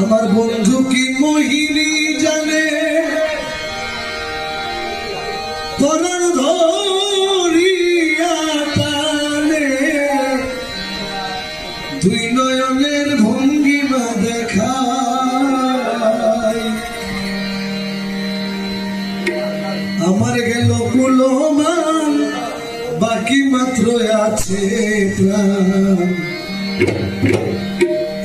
আমার বন্ধু কি মোহিনী জানে? পরার টানে। দুই নয়নের ভঙ্গিমা দেখা আমার গেল কুলমান, বাকি মাত্র আছে প্রাণ।